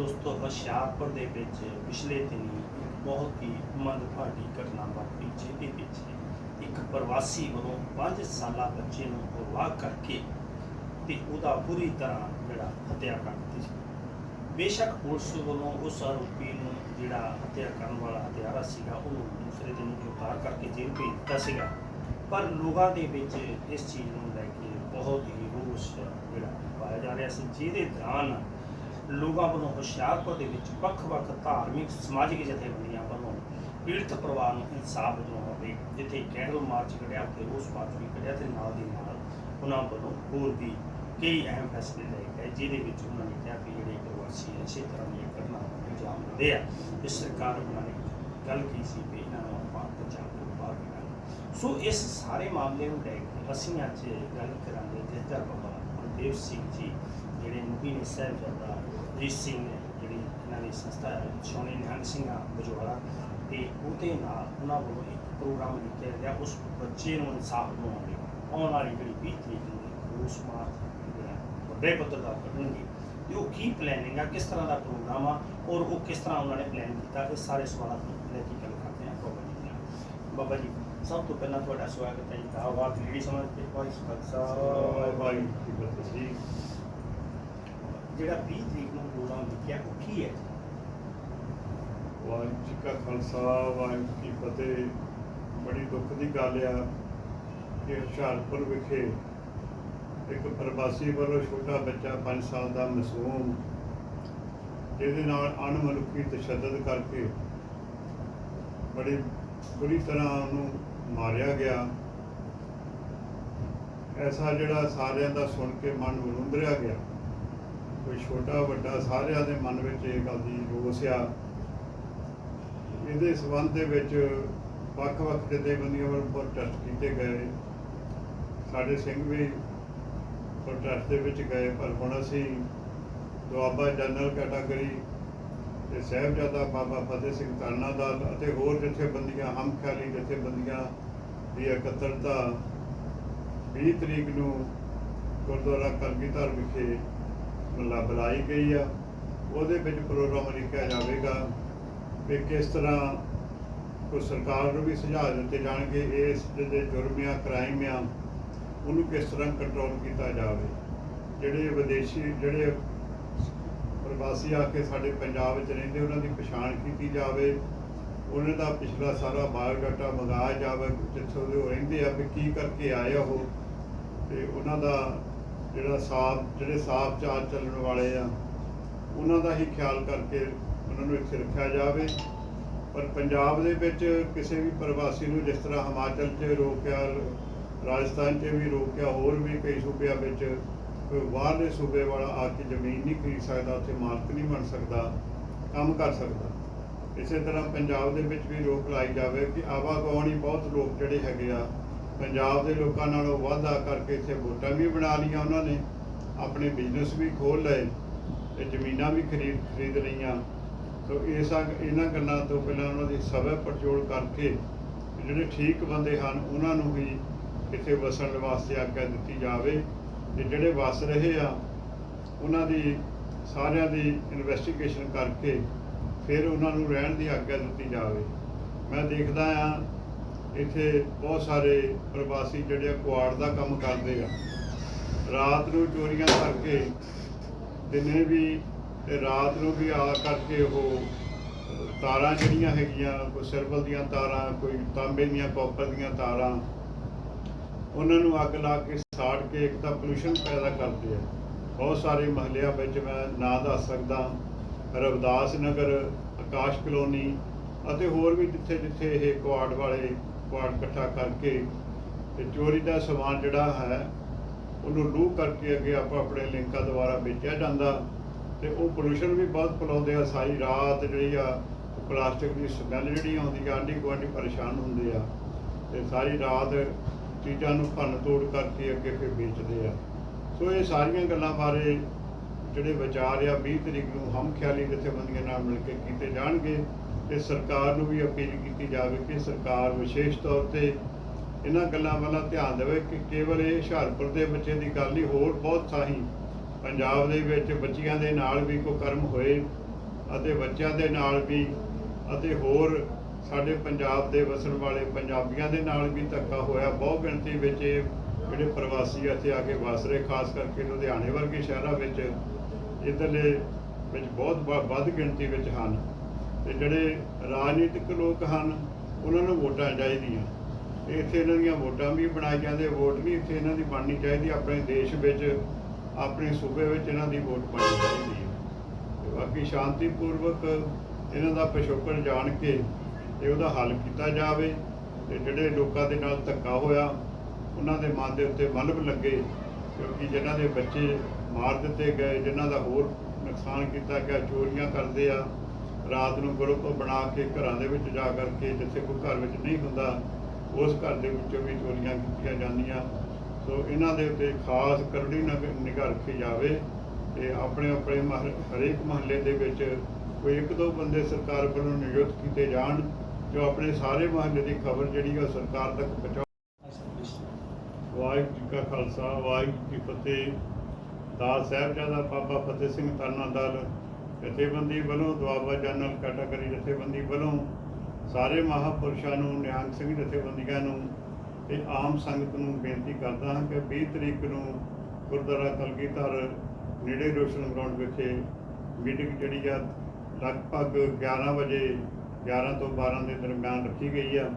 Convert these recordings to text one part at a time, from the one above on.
ਦੋਸਤੋ ਹੁਸ਼ਿਆਰਪੁਰ ਦੇ ਵਿੱਚ ਪਿਛਲੇ ਦਿਨੀ ਇੱਕ ਬਹੁਤ ਹੀ ਮੰਦਭਾਗੀ ਘਟਨਾ ਵਾਪਰੀ, ਜਿਹਦੇ ਵਿੱਚ ਇੱਕ ਪ੍ਰਵਾਸੀ ਵੱਲੋਂ 5 ਸਾਲਾ ਬੱਚੇ ਨੂੰ ਅਗਵਾ ਕਰਕੇ ਤੇ ਉਹਦਾ ਬੁਰੀ ਤਰ੍ਹਾਂ ਜਿਹੜਾ ਹੱਤਿਆ ਕਰ ਦਿੱਤੀ ਸੀ। ਬੇਸ਼ੱਕ ਪੁਲਿਸ ਵੱਲੋਂ ਉਸ ਆਰੋਪੀ ਨੂੰ ਜਿਹੜਾ ਹੱਤਿਆ ਕਰਨ ਵਾਲਾ ਹਥਿਆਰਾ ਸੀਗਾ ਉਹ ਦੂਸਰੇ ਦਿਨ ਗ੍ਰਿਫਤਾਰ ਕਰਕੇ ਜੇਲ੍ਹ ਭੇਜ ਦਿੱਤਾ ਸੀਗਾ। ਪਰ ਲੋਕਾਂ ਦੇ ਵਿੱਚ ਇਸ ਚੀਜ਼ ਨੂੰ ਲੈ ਕੇ ਬਹੁਤ ਹੀ ਰੋਸ ਜਿਹੜਾ ਪਾਇਆ ਜਾ ਰਿਹਾ ਸੀ, ਜਿਹਦੇ ਦੌਰਾਨ ਲੋਕਾਂ ਵੱਲੋਂ ਹੁਸ਼ਿਆਰਪੁਰ ਦੇ ਵਿੱਚ ਵੱਖ-ਵੱਖ ਧਾਰਮਿਕ, ਸਮਾਜਿਕ ਜਥੇਬੰਦੀਆਂ ਵੱਲੋਂ ਪੀੜਤ ਪਰਿਵਾਰ ਨੂੰ ਇਨਸਾਫ ਦਿਵਾਉਣ ਜਿੱਥੇ ਕੈਂਡਲ ਮਾਰਚ ਕੱਢਿਆ ਤੇ ਰੋਸ ਮਾਰਚ ਵੀ ਕੱਢਿਆ ਤੇ ਨਾਲ ਦੀ ਨਾਲ ਉਹਨਾਂ ਵੱਲੋਂ ਹੋਰ ਵੀ ਕਈ ਅਹਿਮ ਫੈਸਲੇ ਲਏ ਗਏ, ਜਿਹਦੇ ਵਿੱਚ ਉਹਨਾਂ ਨੇ ਕਿਹਾ ਕਿ ਜਿਹੜੇ ਪ੍ਰਵਾਸੀ ਇਸੇ ਤਰ੍ਹਾਂ ਦੀਆਂ ਘਟਨਾਵਾਂ ਨੂੰ ਅੰਜਾਮ ਦਿੰਦੇ ਆ। ਤੇ ਸਰਕਾਰ ਉਹਨਾਂ ਨੇ ਗੱਲ ਕੀ ਸੀ ਵੀ ਇਹਨਾਂ ਨੂੰ ਆਪਾਂ ਪੰਜਾਬ ਤੋਂ ਬਾਹਰ ਨਿਕਾਲਣਾ ਸੋ ਇਸ ਸਾਰੇ ਮਾਮਲੇ ਨੂੰ ਲੈ ਕੇ ਅਸੀਂ ਅੱਜ ਗੱਲ ਕਰਾਂਗੇ ਜਥੇਦਾਰ ਬਾਬਾ ਗੁਰਦੇਵ ਸਿੰਘ ਜੀ ਜਿਹੜੇ ਮੁਖੀ ਨੇ ਸਾਹਿਬਜ਼ਾਦਾ ਰੀਤ ਸਿੰਘ ਨੇ ਜਿਹੜੀ ਇਹਨਾਂ ਦੀ ਸੰਸਥਾ ਹੈ ਸੋਨੀ ਨਿਹੰਗ ਸਿੰਘ ਆ ਬਜਵਾੜਾ ਤੇ ਉਹਦੇ ਨਾਲ ਉਹਨਾਂ ਵੱਲੋਂ ਇੱਕ ਪ੍ਰੋਗਰਾਮ ਲਿਖਿਆ ਗਿਆ, ਉਸ ਬੱਚੇ ਨੂੰ ਇਨਸਾਫ ਦਿਵਾਉਣ ਲਈ। ਆਉਣ ਵਾਲੀ ਜਿਹੜੀ 20 ਤਰੀਕ ਨੂੰ ਇੱਕ ਮਾਰਚ ਵੱਡੇ ਪੱਧਰ ਦਾ ਕੱਢਣਗੇ ਤੇ ਉਹ ਕੀ ਪਲੈਨਿੰਗ ਆ, ਕਿਸ ਤਰ੍ਹਾਂ ਦਾ ਪ੍ਰੋਗਰਾਮ ਆ, ਔਰ ਉਹ ਕਿਸ ਤਰ੍ਹਾਂ ਉਹਨਾਂ ਨੇ ਪਲਾਨ ਕੀਤਾ, ਇਹ ਸਾਰੇ ਸਵਾਲਾਂ ਨੂੰ ਲੈ ਕੇ ਗੱਲ ਕਰਦੇ ਹਾਂ, ਬਾਬਾ ਜੀ ਨਾਲ। ਬਾਬਾ ਜੀ, ਸਭ ਤੋਂ ਪਹਿਲਾਂ ਤੁਹਾਡਾ ਸਵਾਗਤ ਹੈ ਜੀ ਦਾਵਾਤ ਜਿਹੜੀ ਸਮਝ ਕੇ ਕੋਈ ਸਾਹਿਬ ਵਾਹਿਗੁਰੂ ਜੀ ਜਿਹੜਾ 20 ਤਰੀਕ ਨੂੰ ਪ੍ਰੋਗਰਾਮ ਲਿਖਿਆ, ਉਹ ਕੀ ਹੈ ਵਾਹਿਗੁਰੂ ਜੀ ਕਾ ਖਾਲਸਾ, ਵਾਹਿਗੁਰੂ ਜੀ ਫਤਿਹ। ਬੜੀ ਦੁੱਖ ਦੀ ਗੱਲ ਆ ਕਿ ਹੁਸ਼ਿਆਰਪੁਰ ਵਿਖੇ ਇੱਕ ਪ੍ਰਵਾਸੀ ਵੱਲੋਂ ਛੋਟਾ ਬੱਚਾ 5 ਸਾਲ ਦਾ ਮਾਸੂਮ, ਜਿਹਦੇ ਨਾਲ ਅਣਮਨੁੱਖੀ ਤਸ਼ੱਦਦ ਕਰਕੇ ਬੜੀ ਬੁਰੀ ਤਰ੍ਹਾਂ ਉਹਨੂੰ ਮਾਰਿਆ ਗਿਆ। ਐਸਾ ਜਿਹੜਾ ਸਾਰਿਆਂ ਦਾ ਸੁਣ ਕੇ ਮਨ ਵਿਰੁੰਦਰਿਆ ਗਿਆ। ਕੋਈ ਛੋਟਾ, ਵੱਡਾ ਸਾਰਿਆਂ ਦੇ ਮਨ ਵਿੱਚ ਇਹ ਗੱਲ ਦੀ ਰੋਸ ਆ। ਇਹਦੇ ਸਬੰਧ ਦੇ ਵਿੱਚ ਵੱਖ-ਵੱਖ ਜਥੇਬੰਦੀਆਂ ਵੱਲੋਂ ਪ੍ਰੋਟੈਸਟ ਕੀਤੇ ਗਏ। ਸਾਡੇ ਸਿੰਘ ਵੀ ਪ੍ਰੋਟੈਸਟ ਦੇ ਵਿੱਚ ਗਏ, ਪਰ ਹੁਣ ਅਸੀਂ ਦੁਆਬਾ ਜਨਰਲ ਕੈਟਾਗਰੀ ਤੇ ਸਾਹਿਬਜ਼ਾਦਾ ਬਾਬਾ ਫਤਿਹ ਸਿੰਘ ਤਾਨਾ ਦਲ ਅਤੇ ਹੋਰ ਜਥੇਬੰਦੀਆਂ, ਹਮਖਿਆਲੀ ਜਥੇਬੰਦੀਆਂ ਦੀ ਇਕੱਤਰਤਾ 20 ਤਰੀਕ ਨੂੰ ਗੁਰਦੁਆਰਾ ਕਲਗੀਧਰ ਵਿਖੇ ਮਤਲਬ ਬੁਲਾਈ ਗਈ ਆ। ਉਹਦੇ ਵਿੱਚ ਪ੍ਰੋਗਰਾਮ ਲਿਖਿਆ ਜਾਵੇਗਾ ਕਿ ਕਿਸ ਤਰ੍ਹਾਂ ਕੋ ਸਰਕਾਰ ਨੂੰ ਵੀ ਸੁਝਾਅ ਦਿੱਤੇ ਜਾਣਗੇ, ਇਸ ਜਿਹੜੇ ਜੁਰਮ ਆ ਕ੍ਰਾਈਮ ਆ ਉਹਨੂੰ ਕਿਸ ਤਰ੍ਹਾਂ ਕੰਟਰੋਲ ਕੀਤਾ ਜਾਵੇ। ਜਿਹੜੇ ਵਿਦੇਸ਼ੀ, ਜਿਹੜੇ ਪ੍ਰਵਾਸੀ ਆ ਕੇ ਸਾਡੇ ਪੰਜਾਬ ਵਿੱਚ ਰਹਿੰਦੇ, ਉਹਨਾਂ ਦੀ ਪਛਾਣ ਕੀਤੀ ਜਾਵੇ। ਉਹਨਾਂ ਦਾ ਪਿਛਲਾ ਸਾਰਾ ਬਾਇਓਡਾਟਾ ਮੰਗਾਇਆ ਜਾਵੇ, ਜਿੱਥੋਂ ਦੇ ਉਹ ਰਹਿੰਦੇ ਆ ਵੀ ਕੀ ਕਰਕੇ ਆਏ ਆ ਉਹ। ਤੇ ਉਹਨਾਂ ਦਾ ਜਿਹੜਾ ਸਾਫ਼ ਜਿਹੜੇ ਸਾਫ਼ ਚਾਲ ਚੱਲਣ ਵਾਲੇ ਆ, ਉਹਨਾਂ ਦਾ ਹੀ ਖਿਆਲ ਕਰਕੇ ਉਹਨਾਂ ਨੂੰ ਇੱਥੇ ਰੱਖਿਆ ਜਾਵੇ। ਪਰ ਪੰਜਾਬ ਦੇ ਵਿੱਚ ਕਿਸੇ ਵੀ ਪ੍ਰਵਾਸੀ ਨੂੰ ਜਿਸ ਤਰ੍ਹਾਂ ਹਿਮਾਚਲ 'ਚ ਰੋਕਿਆ, ਰਾਜਸਥਾਨ 'ਚ ਵੀ ਰੋਕਿਆ, ਹੋਰ ਵੀ ਕਈ ਸੂਬਿਆਂ ਵਿੱਚ ਕੋਈ ਬਾਹਰਲੇ ਸੂਬੇ ਵਾਲਾ ਆ ਕੇ ਜ਼ਮੀਨ ਨਹੀਂ ਖਰੀਦ ਸਕਦਾ, ਉੱਥੇ ਮਾਲਕ ਨਹੀਂ ਬਣ ਸਕਦਾ, ਕੰਮ ਕਰ ਸਕਦਾ। ਇਸੇ ਤਰ੍ਹਾਂ ਪੰਜਾਬ ਦੇ ਵਿੱਚ ਵੀ ਰੋਕ ਲਾਈ ਜਾਵੇ ਕਿ ਆਵਾਗਾਉਣੀ ਬਹੁਤ ਲੋਕ ਜਿਹੜੇ ਹੈਗੇ ਆ ਪੰਜਾਬ ਦੇ ਲੋਕਾਂ ਨਾਲੋਂ ਵਾਧਾ ਕਰਕੇ ਇੱਥੇ ਵੋਟਾਂ ਵੀ ਬਣਾ ਲਈਆਂ ਉਹਨਾਂ ਨੇ, ਆਪਣੇ ਬਿਜ਼ਨਸ ਵੀ ਖੋਲ ਲਏ ਤੇ ਜ਼ਮੀਨਾਂ ਵੀ ਖਰੀਦ ਖਰੀਦ ਲਈਆਂ। ਸੋ ਇਹ ਸਭ ਇਹਨਾਂ ਗੱਲਾਂ ਤੋਂ ਪਹਿਲਾਂ ਉਹਨਾਂ ਦੀ ਸਭਾ ਪੜਚੋਲ ਕਰਕੇ ਜਿਹੜੇ ਠੀਕ ਬੰਦੇ ਹਨ, ਉਹਨਾਂ ਨੂੰ ਵੀ ਇੱਥੇ ਵਸਣ ਵਾਸਤੇ ਆਗਿਆ ਦਿੱਤੀ ਜਾਵੇ। ਤੇ ਜਿਹੜੇ ਵਸ ਰਹੇ ਆ, ਉਹਨਾਂ ਦੀ ਸਾਰਿਆਂ ਦੀ ਇਨਵੈਸਟੀਗੇਸ਼ਨ ਕਰਕੇ ਫਿਰ ਉਹਨਾਂ ਨੂੰ ਰਹਿਣ ਦੀ ਆਗਿਆ ਦਿੱਤੀ ਜਾਵੇ। ਮੈਂ ਦੇਖਦਾ ਆ ਇੱਥੇ ਬਹੁਤ ਸਾਰੇ ਪ੍ਰਵਾਸੀ ਜਿਹੜੇ ਆ ਕੁਆੜ ਦਾ ਕੰਮ ਕਰਦੇ ਆ। ਰਾਤ ਨੂੰ ਚੋਰੀਆਂ ਕਰਕੇ, ਦਿਨੇ ਵੀ ਤੇ ਰਾਤ ਨੂੰ ਵੀ ਆ ਕਰਕੇ ਉਹ ਤਾਰਾਂ ਜਿਹੜੀਆਂ ਹੈਗੀਆਂ, ਕੋਈ ਸਰਬਲ ਦੀਆਂ ਤਾਰਾਂ, ਕੋਈ ਤਾਂਬੇ ਦੀਆਂ, ਕਾਪਰ ਦੀਆਂ ਤਾਰਾਂ, ਉਹਨਾਂ ਨੂੰ ਅੱਗ ਲਾ ਕੇ ਸਾੜ ਕੇ ਇੱਕ ਤਾਂ ਪੋਲੂਸ਼ਨ ਪੈਦਾ ਕਰਦੇ ਆ। ਬਹੁਤ ਸਾਰੇ ਮਹੱਲਿਆਂ ਵਿੱਚ ਮੈਂ ਨਾਂ ਦੱਸ ਸਕਦਾ, ਰਵਦਾਸ ਨਗਰ, ਆਕਾਸ਼ ਕਲੋਨੀ ਅਤੇ ਹੋਰ ਵੀ ਜਿੱਥੇ ਜਿੱਥੇ ਇਹ ਕੁਆੜ ਵਾਲੇ ਕੁਆੜ ਇਕੱਠਾ ਕਰਕੇ ਤੇ ਚੋਰੀ ਦਾ ਸਮਾਨ ਜਿਹੜਾ ਹੈ, ਉਹਨੂੰ ਲੂ ਕਰਕੇ ਅੱਗੇ ਆਪਾਂ ਆਪਣੇ ਲਿੰਕਾਂ ਦੁਆਰਾ ਵੇਚਿਆ ਜਾਂਦਾ ਤੇ ਉਹ ਪੋਲੂਸ਼ਨ ਵੀ ਬਹੁਤ ਫੈਲਾਉਂਦੇ ਆ। ਸਾਰੀ ਰਾਤ ਜਿਹੜੀ ਆ ਪਲਾਸਟਿਕ ਦੀ ਸਮੈਲ ਜਿਹੜੀ ਆਉਂਦੀ ਆ ਆਂਢੀ ਗੁਆਂਢੀ ਪਰੇਸ਼ਾਨ ਹੁੰਦੇ ਆ ਤੇ ਸਾਰੀ ਰਾਤ ਚੀਜ਼ਾਂ ਨੂੰ ਭੰਨ ਤੋੜ ਕਰਕੇ ਅੱਗੇ ਫਿਰ ਵੇਚਦੇ ਆ। ਸੋ ਇਹ ਸਾਰੀਆਂ ਗੱਲਾਂ ਬਾਰੇ ਜਿਹੜੇ ਵਿਚਾਰ ਆ 20 ਤਰੀਕ ਨੂੰ ਹਮ ਖਿਆਲੀ ਜਥੇਬੰਦੀਆਂ ਨਾਲ ਮਿਲ ਕੇ ਕੀਤੇ ਜਾਣਗੇ। ਤੇ ਸਰਕਾਰ ਨੂੰ ਵੀ ਅਪੀਲ ਕੀਤੀ ਜਾਵੇ ਕਿ ਸਰਕਾਰ ਵਿਸ਼ੇਸ਼ ਤੌਰ ਤੇ ਇਹਨਾਂ ਗੱਲਾਂ ਵੱਲ ਧਿਆਨ ਦੇਵੇ ਕਿ ਕੇਵਲ ਇਹ ਹੁਸ਼ਿਆਰਪੁਰ ਦੇ ਬੱਚੇ ਦੀ ਗੱਲ ਨਹੀਂ, ਹੋਰ ਬਹੁਤ ਸਾਰੀ ਪੰਜਾਬ ਦੇ ਵਿੱਚ ਬੱਚੀਆਂ ਦੇ ਨਾਲ ਵੀ ਕੋਈ ਕਰਮ ਹੋਏ ਅਤੇ ਬੱਚਿਆਂ ਦੇ ਨਾਲ ਵੀ ਅਤੇ ਹੋਰ ਸਾਡੇ ਪੰਜਾਬ ਦੇ ਵਸਣ ਵਾਲੇ ਪੰਜਾਬੀਆਂ ਦੇ ਨਾਲ ਵੀ ਧੱਕਾ ਹੋਇਆ। ਬਹੁਤ ਗਿਣਤੀ ਵਿੱਚ ਇਹ ਜਿਹੜੇ ਪ੍ਰਵਾਸੀ ਇੱਥੇ ਆ ਕੇ ਵਸ ਰਹੇ, ਖਾਸ ਕਰਕੇ ਲੁਧਿਆਣੇ ਵਰਗੇ ਸ਼ਹਿਰਾਂ ਵਿੱਚ, ਇੱਧਰਲੇ ਵਿੱਚ ਬਹੁਤ ਵ- ਵੱਧ ਗਿਣਤੀ ਵਿੱਚ ਹਨ। ਤੇ ਜਿਹੜੇ ਰਾਜਨੀਤਿਕ ਲੋਕ ਹਨ, ਉਹਨਾਂ ਨੂੰ ਵੋਟਾਂ ਚਾਹੀਦੀਆਂ। ਤੇ ਇੱਥੇ ਇਹਨਾਂ ਦੀਆਂ ਵੋਟਾਂ ਵੀ ਬਣਾਈ ਜਾਂਦੇ ਵੋਟ ਵੀ ਇੱਥੇ ਇਹਨਾਂ ਦੀ ਬਣਨੀ ਚਾਹੀਦੀ, ਆਪਣੇ ਦੇਸ਼ ਵਿੱਚ, ਆਪਣੇ ਸੂਬੇ ਵਿੱਚ ਇਹਨਾਂ ਦੀ ਵੋਟ ਬਣਨੀ ਚਾਹੀਦੀ ਹੈ। ਤੇ ਬਾਕੀ ਸ਼ਾਂਤੀਪੂਰਵਕ ਇਹਨਾਂ ਦਾ ਪਿਛੋਕੜ ਜਾਣ ਕੇ ਤੇ ਉਹਦਾ ਹੱਲ ਕੀਤਾ ਜਾਵੇ ਤੇ ਜਿਹੜੇ ਲੋਕਾਂ ਦੇ ਨਾਲ ਧੱਕਾ ਹੋਇਆ, ਉਹਨਾਂ ਦੇ ਮਨ ਦੇ ਉੱਤੇ ਮਲਬ ਲੱਗੇ, ਕਿਉਂਕਿ ਜਿਨ੍ਹਾਂ ਦੇ ਬੱਚੇ ਮਾਰ ਦਿੱਤੇ ਗਏ, ਜਿਨ੍ਹਾਂ ਦਾ ਹੋਰ ਨੁਕਸਾਨ ਕੀਤਾ ਗਿਆ, ਚੋਰੀਆਂ ਕਰਦੇ ਆ ਰਾਤ ਨੂੰ ਗਰੁੱਪ ਬਣਾ ਕੇ ਘਰਾਂ ਦੇ ਵਿੱਚ ਜਾ ਕਰਕੇ ਜਿੱਥੇ ਕੋਈ ਘਰ ਵਿੱਚ ਨਹੀਂ ਹੁੰਦਾ, ਉਸ ਘਰ ਦੇ ਵਿੱਚੋਂ ਵੀ ਚੋਰੀਆਂ ਕੀਤੀਆਂ ਜਾਂਦੀਆਂ। ਸੋ ਇਹਨਾਂ ਦੇ ਉੱਤੇ ਖਾਸ ਕਰੜੀ ਨਿਗਾਹ ਰੱਖੀ ਜਾਵੇ ਤੇ ਆਪਣੇ ਆਪਣੇ ਮਹੱਲ- ਹਰੇਕ ਮਹੱਲੇ ਦੇ ਵਿੱਚ ਕੋਈ ਇੱਕ ਦੋ ਬੰਦੇ ਸਰਕਾਰ ਵੱਲੋਂ ਨਿਯੁਕਤ ਕੀਤੇ ਜਾਣ, ਜੋ ਆਪਣੇ ਸਾਰੇ ਮਹੱਲੇ ਦੀ ਖਬਰ ਜਿਹੜੀ ਆ ਉਹ ਸਰਕਾਰ ਤੱਕ ਪਹੁੰਚਾਉਣ ਵਾਹਿਗੁਰੂ ਜੀ ਕਾ ਖਾਲਸਾ, ਵਾਹਿਗੁਰੂ ਜੀ ਫਤਿਹ। ਦਾਸ ਸਾਹਿਬਜ਼ਾਦਾ ਬਾਬਾ ਫਤਿਹ ਸਿੰਘ ਤਰਨਾ ਦਲ ਜਥੇਬੰਦੀ ਵੱਲੋਂ ਦੁਆਬਾ ਜਨਰਲ ਕੈਟਾਗਰੀ ਜਥੇਬੰਦੀ ਵੱਲੋਂ ਸਾਰੇ ਮਹਾਪੁਰਸ਼ਾਂ ਨੂੰ, ਨਿਹੰਗ ਸਿੰਘ ਜਥੇਬੰਦੀਆਂ ਨੂੰ ਤੇ ਆਮ ਸੰਗਤ ਨੂੰ ਬੇਨਤੀ ਕਰਦਾ ਹਾਂ ਕਿ 20 ਤਰੀਕ ਨੂੰ ਗੁਰਦੁਆਰਾ ਕਲਗੀਧਰ ਨੇੜੇ ਰੋਸ਼ਨ ਗਰਾਊਂਡ ਵਿਖੇ ਮੀਟਿੰਗ ਜਿਹੜੀ ਆ ਲਗਭਗ 11 ਵਜੇ 11 ਤੋਂ 12 ਦੇ ਦਰਮਿਆਨ ਰੱਖੀ ਗਈ ਆ,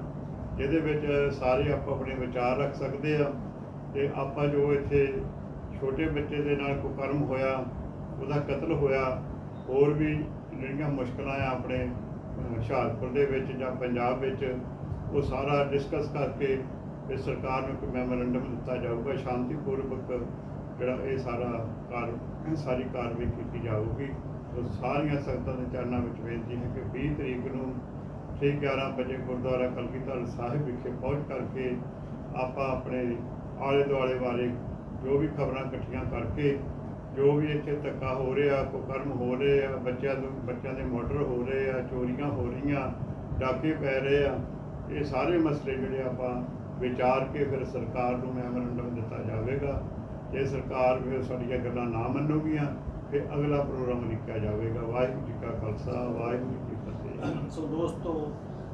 ਜਿਹਦੇ ਵਿੱਚ ਸਾਰੇ ਆਪੋ ਆਪਣੇ ਵਿਚਾਰ ਰੱਖ ਸਕਦੇ ਆ ਤੇ ਆਪਾਂ ਜੋ ਇੱਥੇ ਛੋਟੇ ਬੱਚੇ ਦੇ ਨਾਲ ਕੁਕਰਮ ਹੋਇਆ, ਉਹਦਾ ਕਤਲ ਹੋਇਆ ਹੋਰ ਵੀ ਜਿਹੜੀਆਂ ਮੁਸ਼ਕਲਾਂ ਆ ਆਪਣੇ ਹੁਸ਼ਿਆਰਪੁਰ ਦੇ ਵਿੱਚ ਜਾਂ ਪੰਜਾਬ ਵਿੱਚ, ਉਹ ਸਾਰਾ ਡਿਸਕਸ ਕਰਕੇ ਤੇ ਸਰਕਾਰ ਨੂੰ ਇੱਕ ਮੈਮੋਰੈਂਡਮ ਦਿੱਤਾ ਜਾਊਗਾ, ਸ਼ਾਂਤੀਪੂਰਵਕ ਜਿਹੜਾ ਇਹ ਸਾਰਾ ਕਾਰ, ਸਾਰੀ ਕਾਰਵਾਈ ਕੀਤੀ ਜਾਊਗੀ। ਉਹ ਸਾਰੀਆਂ ਸੰਗਤਾਂ ਦੇ ਚਰਨਾਂ ਵਿੱਚ ਬੇਨਤੀ ਹੈ ਕਿ 20 ਤਰੀਕ ਨੂੰ ਠੀਕ 11 ਵਜੇ ਗੁਰਦੁਆਰਾ ਕਲਗੀਧਰ ਸਾਹਿਬ ਵਿਖੇ ਪਹੁੰਚ ਕਰਕੇ ਆਪਾਂ ਆਪਣੇ ਆਲੇ ਦੁਆਲੇ ਬਾਰੇ ਜੋ ਵੀ ਖਬਰਾਂ ਇਕੱਠੀਆਂ ਕਰਕੇ ਜੋ ਵੀ ਇੱਥੇ ਧੱਕਾ ਹੋ ਰਿਹਾ, ਕੁਕਰਮ ਹੋ ਰਹੇ ਆ, ਬੱਚਿਆਂ ਨੂੰ, ਬੱਚਿਆਂ ਦੇ ਮਰਡਰ ਹੋ ਰਹੇ ਆ, ਚੋਰੀਆਂ ਹੋ ਰਹੀਆਂ, ਡਾਕੇ ਪੈ ਰਹੇ ਆ, ਇਹ ਸਾਰੇ ਮਸਲੇ ਜਿਹੜੇ ਆਪਾਂ ਵਿਚਾਰ ਕੇ ਫਿਰ ਸਰਕਾਰ ਨੂੰ ਮੈਮੋਰੰਡਮ ਦਿੱਤਾ ਜਾਵੇਗਾ। ਜੇ ਸਰਕਾਰ ਵੀ ਸਾਡੀਆਂ ਗੱਲਾਂ ਨਾ ਮੰਨੂਗੀਆਂ, ਫਿਰ ਅਗਲਾ ਪ੍ਰੋਗਰਾਮ ਲਿਖਿਆ ਜਾਵੇਗਾ। ਵਾਹਿਗੁਰੂ ਜੀ ਕਾ ਖਾਲਸਾ, ਵਾਹਿਗੁਰੂ ਜੀ ਕੀ ਫਤਿਹ। ਸੋ ਦੋਸਤੋ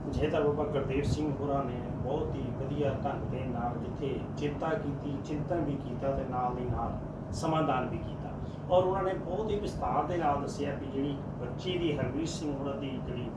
ਜੇਤਾ ਬਾਬਾ ਗੁਰਦੇਵ ਸਿੰਘ ਹੋਰਾਂ ਨੇ ਬਹੁਤ ਹੀ ਵਧੀਆ ਢੰਗ ਦੇ ਨਾਲ ਜਿੱਥੇ ਚਿੰਤਾ ਕੀਤੀ, ਚਿੰਤਨ ਵੀ ਕੀਤਾ ਤੇ ਨਾਲ ਦੀ ਨਾਲ ਸਮਾਧਾਨ ਵੀ ਕੀਤਾ। ਔਰ ਉਹਨਾਂ ਨੇ ਬਹੁਤ ਹੀ ਵਿਸਤਾਰ ਦੇ ਨਾਲ ਦੱਸਿਆ ਕਿ ਜਿਹੜੀ ਬੱਚੀ ਦੀ ਹਰਵੀਰ ਸਿੰਘ ਹੋਰਾਂ ਦੀ ਜਿਹੜੀ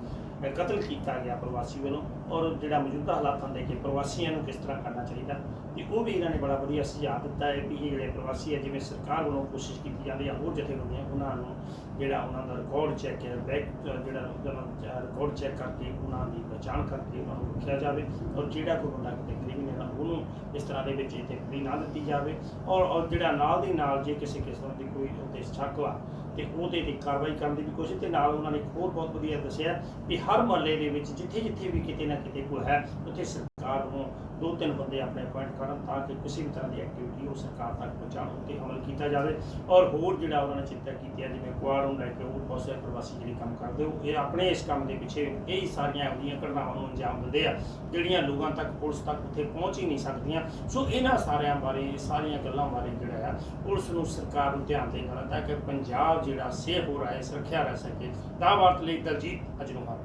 ਕਤਲ ਕੀਤਾ ਗਿਆ ਪ੍ਰਵਾਸੀ ਵੱਲੋਂ ਔਰ ਜਿਹੜਾ ਮੌਜੂਦਾ ਹਾਲਾਤਾਂ ਦੇ ਕੇ ਪ੍ਰਵਾਸੀਆਂ ਨੂੰ ਕਿਸ ਤਰ੍ਹਾਂ ਕਰਨਾ ਚਾਹੀਦਾ ਤੇ ਉਹ ਵੀ ਇਹਨਾਂ ਨੇ ਬੜਾ ਵਧੀਆ ਸੁਝਾਅ ਦਿੱਤਾ ਹੈ ਕਿ ਇਹ ਜਿਹੜੇ ਪ੍ਰਵਾਸੀ ਹੈ, ਜਿਵੇਂ ਸਰਕਾਰ ਵੱਲੋਂ ਕੋਸ਼ਿਸ਼ ਕੀਤੀ ਜਾਂਦੀ ਹੈ, ਹੋਰ ਜਥੇਬੰਦੀਆਂ ਉਹਨਾਂ ਨੂੰ ਜਿਹੜਾ ਉਹਨਾਂ ਦਾ ਰਿਕਾਰਡ ਚੈੱਕ ਹੈ ਬੈਕ ਜਿਹੜਾ ਉਹਨਾਂ ਦਾ ਰਿਕਾਰਡ ਚੈੱਕ ਕਰਕੇ ਉਹਨਾਂ ਦੀ ਪਛਾਣ ਕਰਕੇ ਉਹਨਾਂ ਨੂੰ ਰੱਖਿਆ ਜਾਵੇ ਔਰ ਜਿਹੜਾ ਕੋਈ ਬੰਦਾ ਕਿਤੇ ਕ੍ਰਿਮੀਨਲ ਹੈ, ਉਹਨੂੰ ਇਸ ਤਰ੍ਹਾਂ ਦੇ ਵਿੱਚ ਇੱਥੇ ਫਰੀ ਨਾ ਦਿੱਤੀ ਜਾਵੇ ਔਰ ਔਰ ਜਿਹੜਾ ਨਾਲ ਦੀ ਨਾਲ ਜੇ ਕਿਸੇ ਕਿਸਮ ਦੀ ਕੋਈ ਉਹਦੇ ਸ਼ੱਕ ਵਾ ਤੇ ਉਹਦੇ ਤੇ ਕਾਰਵਾਈ ਕਰਨ ਦੀ ਵੀ ਕੋਸ਼ਿਸ਼ ਤੇ ਨਾਲ ਉਹਨਾਂ ਨੇ ਇੱਕ ਹੋਰ ਬਹੁਤ ਵਧੀਆ ਦੱਸਿਆ ਵੀ ਹਰ ਮਹੱਲੇ ਦੇ ਵਿੱਚ ਜਿੱਥੇ ਜਿੱਥੇ ਵੀ ਕਿਤੇ ਨਾ ਕਿਤੇ ਕੋਈ ਹੈ, ਉੱਥੇ ਸਰਕਾਰ ਨੂੰ ਦੋ ਤਿੰਨ ਬੰਦੇ ਆਪਣੇ ਅਪਾਇੰਟ ਕਰਨ ਤਾਂ ਕਿ ਕਿਸੇ ਵੀ ਤਰ੍ਹਾਂ ਦੀ ਐਕਟੀਵਿਟੀ ਉਹ ਸਰਕਾਰ ਤੱਕ ਪਹੁੰਚਾਉਣ ਉੱਤੇ ਅਮਲ ਕੀਤਾ ਜਾਵੇ ਔਰ ਹੋਰ ਜਿਹੜਾ ਉਹਨਾਂ ਨੇ ਚਿੰਤਾ ਕੀਤੀ ਹੈ, ਜਿਵੇਂ ਕੁਆੜ ਨੂੰ ਲੈ ਕੇ ਹੋਰ ਬਹੁਤ ਸਾਰੇ ਪ੍ਰਵਾਸੀ ਜਿਹੜੇ ਕੰਮ ਕਰਦੇ ਉਹ ਇਹ ਆਪਣੇ ਇਸ ਕੰਮ ਦੇ ਪਿੱਛੇ ਕਈ ਸਾਰੀਆਂ ਉਹਦੀਆਂ ਘਟਨਾਵਾਂ ਨੂੰ ਅੰਜਾਮ ਦਿੰਦੇ ਆ, ਜਿਹੜੀਆਂ ਲੋਕਾਂ ਤੱਕ, ਪੁਲਿਸ ਤੱਕ ਉੱਥੇ ਪਹੁੰਚ ਹੀ ਨਹੀਂ ਸਕਦੀਆਂ। ਸੋ ਇਹਨਾਂ ਸਾਰਿਆਂ ਬਾਰੇ, ਇਹ ਸਾਰੀਆਂ ਗੱਲਾਂ ਬਾਰੇ ਜਿਹੜਾ ਆ, ਪੁਲਿਸ ਨੂੰ ਸਰਕਾਰ ਨੂੰ ਧਿਆਨ ਦੇਣਾ ਤਾਂ ਕਿ ਪੰਜਾਬ ਜਿਹੜਾ ਸੇਫ ਹੋ ਰਿਹਾ ਹੈ ਸੁਰੱਖਿਆ ਰਹਿ ਸਕੇ। ਦਾ ਵਾਰਤ ਲਈ ਦਲਜੀਤ ਅਜਨੂਹਾ